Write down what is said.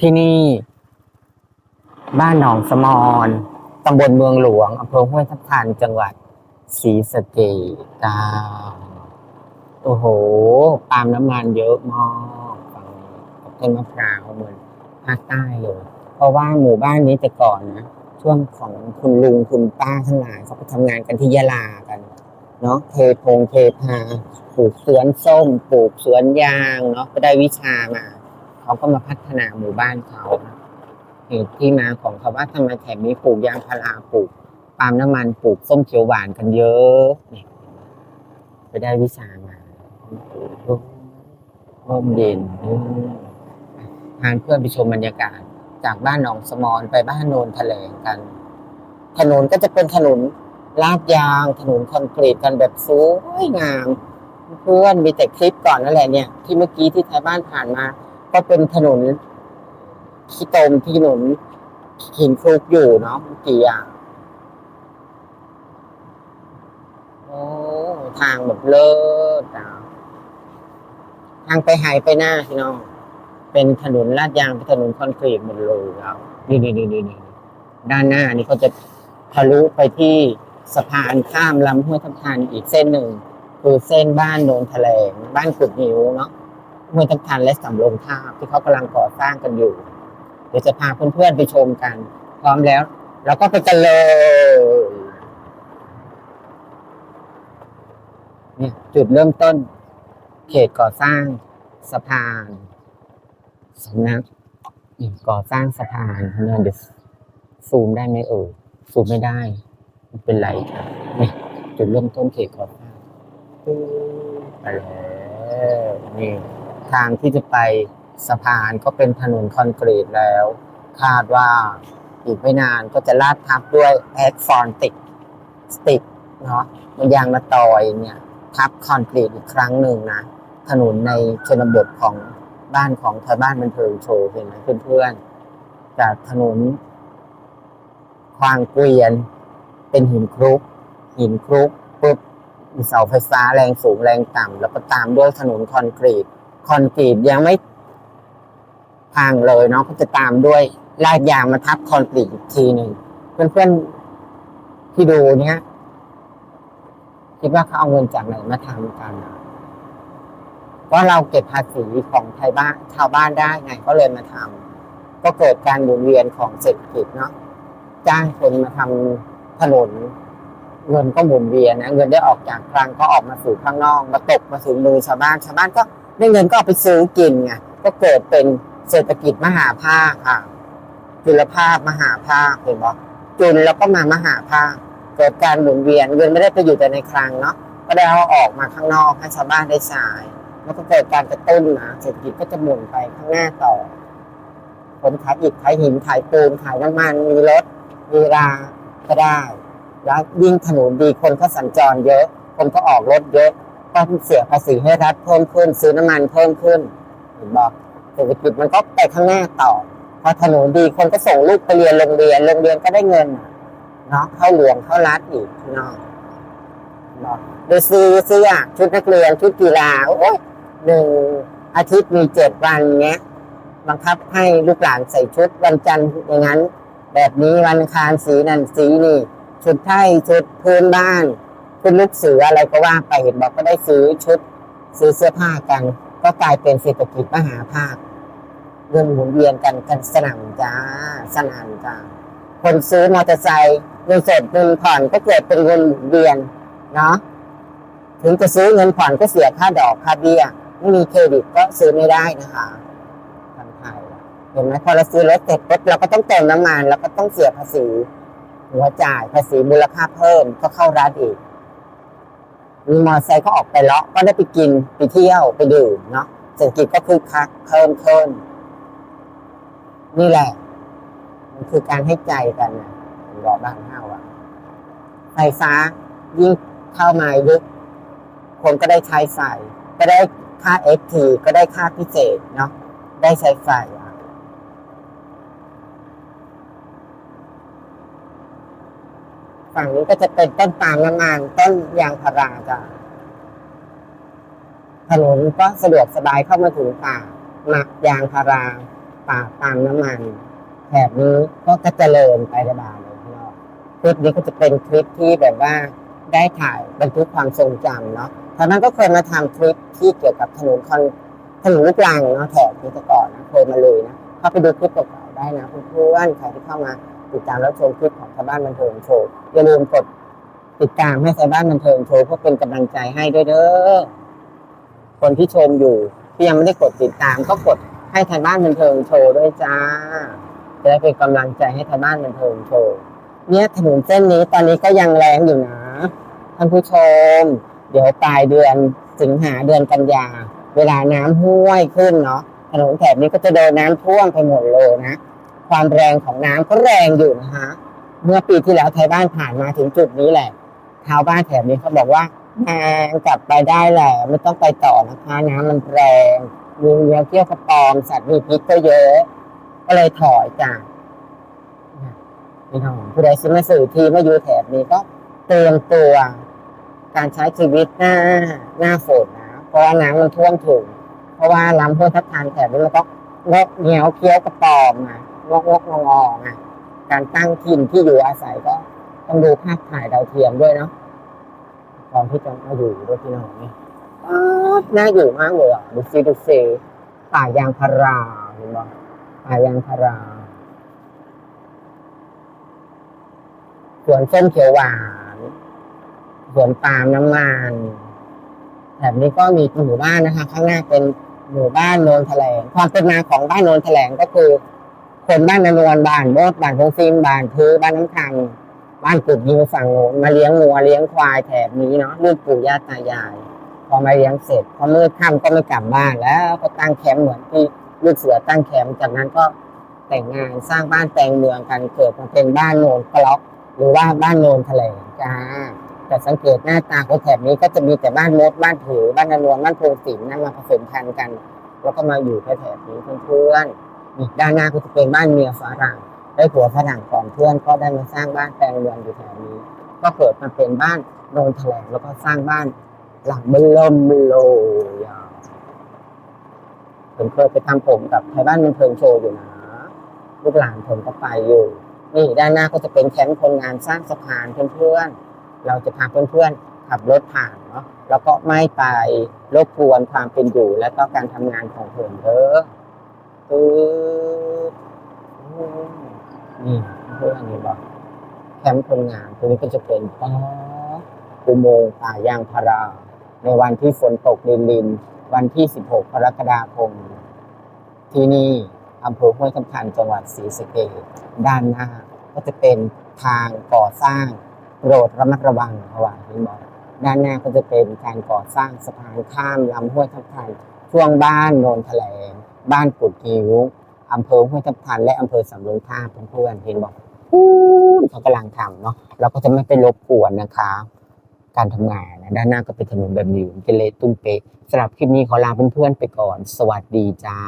ที่นี่ บ้านหนองสมอนตำบลเมืองหลวงอำเภอห้วยทับทันจังหวัดศรีสะเกษจ้าโอ้โหปาล์มน้ำมันเยอะมากฝั่งนี้กับต้นมะพร้าวเหมือนภาคใต้เลย เพราะว่าหมู่บ้านนี้แต่ก่อนนะช่วงของคุณลุงคุณป้าทั้งหลายเขาไปทำงานกันที่ยะลากันเนาะเทพงเทพาปลูกสวนส้ม ปลูกสวนยางเนาะก็ได้วิชามา เขาก็มาพัฒนาหมู่บ้านเขาเหตุที่มาของเขาว่าทำไมแถบนี้ปลูกยางพาราปลูกปาล์มน้ำมันปลูกส้มเขียวหวานกันเยอะเนี่ยไปได้วิชามาร่มเย็นอืมพาเพื่อนไปชมบรรยากาศ จากบ้านหนองสมอนไปบ้านโนนแถลกัน ถนนก็จะเป็นถนนลาดยางถนนคอนกรีตกันแบบสวยงาม เพื่อนมีแต่คลิปก่อนนั่นแหละเนี่ย ที่เมื่อกี้ที่ท้ายบ้านผ่านมา ก็เป็นถนนขี้ตมที่ถนนหินคลุกอยู่เนาะเมื่อกี้อะโอ้ทางแบบเลิศอะทางไปหายไปหน้าพี่น้อง เป็นถนนลาดยางเป็นถนนคอนกรีตหมดเลยครับนี่นี่นี่นี่ด้านหน้านี่เขาจะทะลุไปที่สะพานข้ามลำห้วยทับทันอีกเส้นหนึ่ง คือเส้นบ้านโนนแถลงบ้านกุดหิวเนาะ ห้วยทับทันและสำโรงทาบที่เขากำลังก่อสร้างกันอยู่ เดี๋ยวจะพาเพื่อนๆไปชมกัน พร้อมแล้ว เราก็ไปกันเลยเนี่ยจุดเริ่มต้น เขตก่อสร้างสะพานสำนักก่อสร้างสะพานเนี่ยเดี๋ยวซูมได้ไหมเอ่ยซูมไม่ได้ไม่เป็นไรนี่จุดเริ่มต้นเขตก่อสร้างไปแล้วนี่ ทางที่จะไปสะพานก็เป็นถนนคอนกรีตแล้ว คาดว่าอีกไม่นานก็จะลาดทับด้วยแอสฟอนติกสติกเนาะมันยางมาตอยเนี่ยทับคอนกรีตอีกครั้งหนึ่งนะถนนในชนบทของบ้านของชาวบ้านบันเทิงโชว์เห็นไหมเพื่อนๆจากถนนควางเกวียน เป็นหินคลุก หินคลุกปุ๊บเสาไฟฟ้าแรงสูงแรงต่ำแล้วก็ตามด้วยถนนคอนกรีต คอนกรีตยังไม่พังเลยเนาะก็จะตามด้วยลาดยางมาทับคอนกรีตอีกทีหนึ่งเพื่อนๆที่ดูเนี้ยคิดว่าเขาเอาเงินจากไหนมาทำกันอะว่าเราเก็บภาษีของไทยบ้านชาวบ้านได้ไงก็เลยมาทำก็เกิดการหมุนเวียนของเศรษฐกิจเนาะจ้างคนมาทำถนนเงินก็หมุนเวียนนะเงินได้ออกจากคลังก็ออกมาสู่ข้างนอก มาตกมาถึงมือชาวบ้านชาวบ้านก็ ได้เงินก็เอาไปซื้อกินไงก็เกิดเป็นเศรษฐกิจมหาภาคค่ะจุลภาพมหาภาคเห็นบอกจุลแล้วก็มามหาภาค เกิดการหมุนเวียนเงินไม่ได้ไปอยู่แต่ในคลังเนาะก็ได้เอาออกมาข้างนอกให้ชาวบ้านได้ใช้แล้วก็เกิดการกระตุ้นนะเศรษฐกิจก็จะหมุนไปข้างหน้าต่อคนขายอิฐขายหินขายปูนขายน้ำมันมีรถมีราก็ได้ แล้วยิ่งถนนดีคนก็สัญจรเยอะ คนก็ออกรถเยอะ ก็เสียภาษีให้รัฐเพิ่มขึ้น ซื้อน้ำมันเพิ่มขึ้นเห็นบอกเศรษฐกิจมันก็ไปข้างหน้าต่อ พอถนนดีคนก็ส่งลูกไปเรียนโรงเรียนโรงเรียนก็ได้เงินเนาะเข้าหลวงเข้ารัฐอีกเนาะบอกโดซื้อเสื้อชุดนักเรียนชุดกีฬาโอ้ยหนึ่งอาทิตย์มีเจ็ดวันเงี้ยบังคับให้ลูกหลานใส่ชุดวันจันทร์อย่างนั้น แบบนี้วันคารสีนั่นสีนี่ ชุดไทยชุดพื้นบ้าน ชุดลูกเสืออะไรก็ว่าไปเห็นบอกก็ได้ซื้อชุด ซื้อเสื้อผ้ากัน ก็กลายเป็นเศรษฐกิจมหาภาคเงินหมุนเวียนกันกันสนั่นจ้าสนั่นจ้าคนซื้อมอเตอร์ไซค์เงินสดเงินผ่อนก็เกิดเป็นเงินหมุนเวียนเนาะถึงจะซื้อเงินผ่อนก็เสียค่าดอกค่าเบี้ยไม่มีเครดิตก็ซื้อไม่ได้นะคะทางไทยเห็นไหมพอเราซื้อรถเสร็จปุ๊บเราก็ต้องเติมน้ำมันแล้วก็ต้องเสียภาษีหัวจ่ายภาษีมูลค่าเพิ่มก็เข้าร้านอีก มีมอเตอร์ไซค์ก็ออกไปเลาะก็ได้ไปกินไปเที่ยวไปดื่มเนาะเศรษฐกิจก็คือคักเพิ่มขึ้นนี่แหละ มันคือการให้ใจกันนะผมบอกบ้านเฮาอะไฟฟ้ายิ่งเข้ามายุคคนก็ได้ใช้ไฟก็ได้ค่าเอ็กทีก็ได้ค่าพิเศษเนาะได้ใช้ไฟอะ ฝั่งนี้ก็จะเป็นต้นปาล์มน้ำมันต้นยางพาราจ้ะถนนก็สะดวกสบายเข้ามาถึงป่าหมักยางพาราป่าปาล์มน้ำมันแถบนี้ก็จะเจริญไปได้บาเลยพี่น้องคลิปนี้ก็จะเป็นคลิปที่แบบว่าได้ถ่ายบันทึกความทรงจำเนาะตอนนั้นก็เคยมาทำคลิปที่เกี่ยวกับถนนคอนถนนลูกรังเนาะแถบนี้แต่ก่อนนะเคยมาเลยนะเข้าไปดูคลิปเก่าๆได้นะเพื่อนๆใครที่เข้ามา ติดตามแล้วชมคลิปของชาวบ้านบันเทิงโชว์อย่าลืมกดติดตามให้ชาวบ้านบันเทิงโชว์เพื่อเป็นกำลังใจให้ด้วยเด้อคนที่ชมอยู่ที่ยังไม่ได้กดติดตามก็กดให้ทางบ้านบันเทิงโชว์ด้วยจ้าจะได้เป็นกำลังใจให้ทางบ้านบันเทิงโชว์เนี่ยถนนเส้นนี้ตอนนี้ก็ยังแรงอยู่นะท่านผู้ชม เดี๋ยวปลายเดือนสิงหาเดือนกันยา เวลาน้ำห้วยขึ้นเนาะถนนแถบนี้ก็จะโดนน้ำท่วมไปหมดเลยนะ ความแรงของน้ำก็แรงอยู่นะคะเมื่อปีที่แล้วไทยบ้านผ่านมาถึงจุดนี้แหละชาวบ้านแถบนี้เขาบอกว่าแรงกลับไปได้แหละไม่ต้องไปต่อนะคะน้ำมันแรงงูเงี้ยวเกี้ยวกระปอมสัตว์มีพิษก็เยอะ ก็เลยถอยจากพี่น้องผู้ใดซื้อมาสื่อทีมาอยู่แถบนี้ก็เตรียมตัว การใช้ชีวิตหน้าหน้าฝนนะเพราะว่าน้ำมันท่วมถึงเพราะว่าลำห้วยทับทานแถบนี้มันก็งอกเงี้ยวเคี้ยวกระปอมอะ งอกงอกงองอะการตั้งถิ่นที่อยู่อาศัยก็ต้องดูภาพถ่ายดาวเทียมด้วยเนาะก่อนที่จะมาอยู่ด้วยพี่น้องนี่น่าอยู่มากเลยอะดูซิดูซิป่ายางพาราเห็นบ่ป่ายางพาราสวนส้มเขียวหวานสวนปาล์มน้ำมันแถบนี้ก็มีหมู่บ้านนะคะ ข้างหน้าเป็นหมู่บ้านโนนแถลงความเป็นมาของบ้านโนนแถลงก็คือ คนบ้านนนวลบ้านโบดบ้านพงซินบ้านพื้บ้านน้ำคังบ้านกุดยิวฝั่งโน้นมาเลี้ยงงัวเลี้ยงควายแถบนี้เนาะรุ่นปู่ย่าตายาย พอมาเลี้ยงเสร็จพอมืดค่ำก็ไม่กลับบ้านแล้วก็ตั้งแคมป์เหมือนที่ลูกเสือตั้งแคมป์จากนั้นก็แต่งงานสร้างบ้านแปลงเมืองกันเกิดมาเป็นบ้านโนนกล็อก หรือว่าบ้านโนนแถลจ้าแต่สังเกตหน้าตาของแถบนี้ก็จะมีแต่บ้านมดบ้านถือบ้านนานวลบ้านโพสินนั่นมาผสมพันธุ์กัน แล้วก็มาอยู่แถบนี้เพื่อนๆ ด้านหน้าก็จะเป็นบ้านเมียฝรั่งได้ผัวฝรั่งก่อนเพื่อนก็ได้มาสร้างบ้านแปลงเมืองอยู่แถวนี้ ก็เกิดมาเป็นบ้านโนนแถลงแล้วก็สร้างบ้านหลังมันเริ่มโลยาวผมเคยไปทำผมกับไทยบ้านมันเทิงโชว์อยู่นะลูกหลานผมก็ไปอยู่ นี่ด้านหน้าก็จะเป็นแคมป์คนงานสร้างสะพานเพื่อนๆเราจะพาเพื่อนๆขับรถผ่านเนาะแล้วก็ไม่ไปรบกวนความเป็นอยู่และก็การทำงานของผมเด้อ ปึ๊บนี่เพื่อนนี่บอกแคมป์คนงานตรงนี้ก็จะเป็นป๊ออุโมงค์ป่ายางพารา ในวันที่ฝนตกลินลิน วันที่ 16กรกฎาคม ที่นี่อำเภอห้วยคำพันจังหวัดศรีสะเกษด้านหน้า ก็จะเป็นทางก่อสร้างโปรดระมัดระวังระหว่างนี้บอกด้านหน้าก็จะเป็นการก่อสร้างสะพานข้ามลำห้วยทับทันช่วงบ้านโนนแถลง บ้านกุดกิวอำเภอห้วยทับทันและอำเภอสำโรงทาเพื่อนๆเห็นบอกเขากำลังทำเนาะเราก็จะไม่ไปรบกวนนะคะ การทำงานนะด้านหน้าก็เป็นถนนแบบนี้เป็นเลตุ้มเป๊ะสำหรับคลิปนี้ขอลาเพื่อนๆไปก่อน สวัสดีจ้า